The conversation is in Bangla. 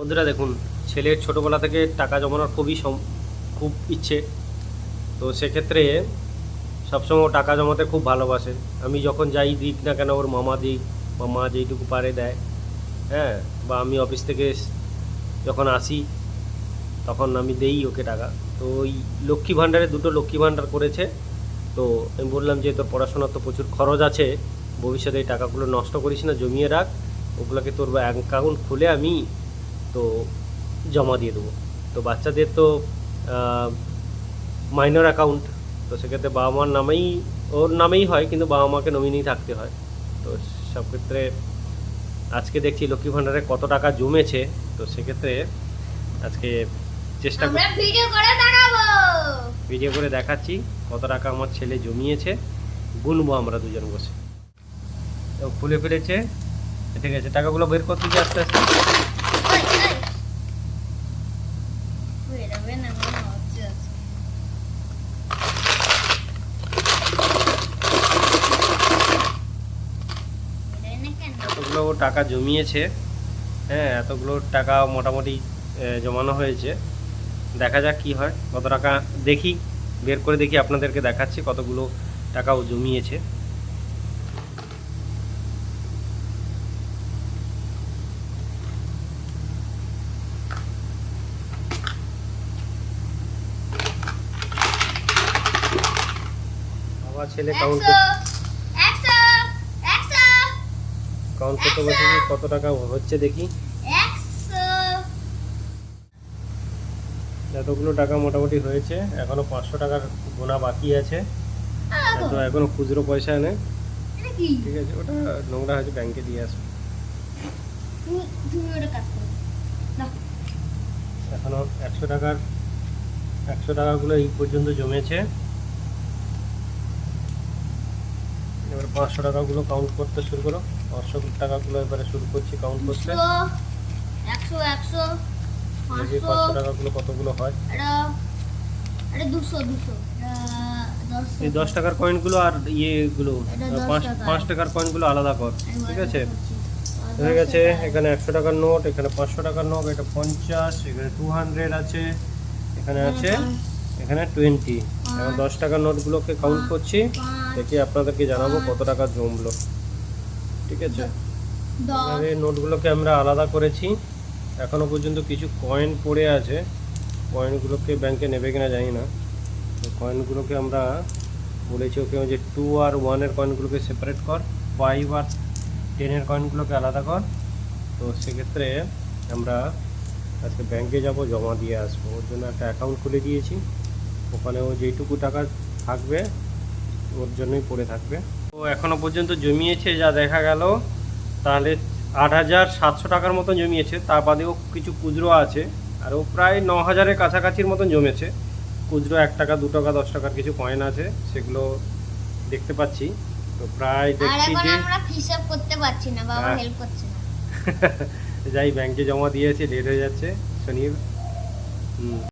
বন্ধুরা দেখুন, ছেলের ছোটোবেলা থেকে টাকা জমানোর খুবই খুব ইচ্ছে। তো সেক্ষেত্রে সবসময় টাকা জমাতে খুব ভালোবাসে। আমি যখন যাই দিক না কেন, ওর মামা দিক বা মা যেইটুকু পারে দেয় হ্যাঁ বা আমি অফিস থেকে যখন আসি, তখন আমি দেই ওকে টাকা। তো ওই লক্ষ্মী ভাণ্ডারে দুটো লক্ষ্মী ভাণ্ডার করেছে। তো আমি বললাম যে, তোর পড়াশোনার তো প্রচুর খরচ আছে, ভবিষ্যতে এই টাকাগুলো নষ্ট করিস না, জমিয়ে রাখ। ওগুলোকে তোর অ্যাকাউন্ট খুলে আমি তো জমা দিয়ে দেবো। তো বাচ্চাদের তো মাইনর অ্যাকাউন্ট তো সেক্ষেত্রে বাবা মার নামেই ওর নামেই হয় কিন্তু বাবা মাকে নমিনি থাকতে হয়। তো সব ক্ষেত্রে আজকে দেখছি লক্ষ্মী ভাণ্ডারে কত টাকা জমেছে তো সেক্ষেত্রে আজকে চেষ্টা আমরা ভিডিও করে দেখাবো। ভিডিও করে দেখাচ্ছি কত টাকা আমার ছেলে জমিয়েছে গুনবো আমরা দুজন বসে। তো খুলে ফেলেছে ঠিক আছে টাকাগুলো বের করতে আস্তে আস্তে ওই ওই বেরোবে না মনে হচ্ছে আজকে। বেরোয় না কেন? এতগুলো ও টাকা জমিয়েছে হ্যাঁ এতগুলো টাকা মোটামুটি জমানো হয়েছে। দেখা যাক কি হয়। কত টাকা দেখি বের করে দেখি আপনাদেরকে দেখাচ্ছি কতগুলো টাকাও জমিয়েছে। বাবা ছেলে কাউন্ট একশো, একশো, একশো, কাউন্ট করতে বসেছি কত টাকা হচ্ছে দেখি। এতগুলো টাকা মোটামুটি হয়েছে এখনও পাঁচশো টাকার গোনা বাকি আছে। তো এখনও খুচরো পয়সা কি? ঠিক আছে ওটা নোংরা হয়েছে ব্যাংকে দিয়ে আসব। এখনও একশো টাকার একশো টাকাগুলো এই পর্যন্ত জমেছে। এবার পাঁচশো টাকাগুলো কাউন্ট করতে শুরু করো। পাঁচশো টাকাগুলো এবারে শুরু করছি কাউন্ট করতে। দুশো, একশো একশো দেখি পাঁচশো টাকাগুলো কতগুলো হয়? এই দশ টাকার কয়েনগুলো আর ইয়েগুলো পাঁচ পাঁচ টাকার কয়েনগুলো আলাদা কর ঠিক আছে? হয়ে গেছে এখানে একশো টাকার নোট এখানে পাঁচশো টাকার নোট এটা পঞ্চাশ এখানে টু হান্ড্রেড আছে এখানে আছে এখানে টোয়েন্টি এখন দশ টাকার নোটগুলোকে কাউন্ট করছি দেখি আপনাদেরকে জানাব কত টাকা জমলো। ঠিক আছে? এবারে নোটগুলোকে আমরা আলাদা করেছি। এখনও পর্যন্ত কিছু কয়েন পড়ে আছে। কয়েনগুলোকে ব্যাংকে নেবে কিনা জানি না। তো কয়েনগুলোকে আমরা বলেছি ওকে যে টু আর ওয়ানের কয়েনগুলোকে সেপারেট কর ফাইভ আর টেনের কয়েনগুলোকে আলাদা কর। তো সেক্ষেত্রে আমরা আজকে ব্যাংকে যাব জমা দিয়ে আসব। ওর জন্য একটা অ্যাকাউন্ট খুলে দিয়েছি। ওখানে ও যেইটুকু টাকা থাকবে ওর জন্যই পড়ে থাকবে। তো এখনও পর্যন্ত জমিয়েছে যা দেখা গেল তাহলে আট হাজার সাতশো টাকার মতন জমিয়েছে তার বাদেও কিছু খুচরো আছে আর ও প্রায় ন হাজারের কাছাকাছির মতন জমেছে। খুচরো এক টাকা দু টাকা দশ টাকার কিছু কয়েন আছে সেগুলো দেখতে পাচ্ছি। তো প্রায় দেখছি যে হিসাব করতে পারছি না বাবা হ্যাঁ। হেল্প করছে না। যাই ব্যাংকে জমা দিয়েছি লেট হয়ে যাচ্ছে শনির। হুম।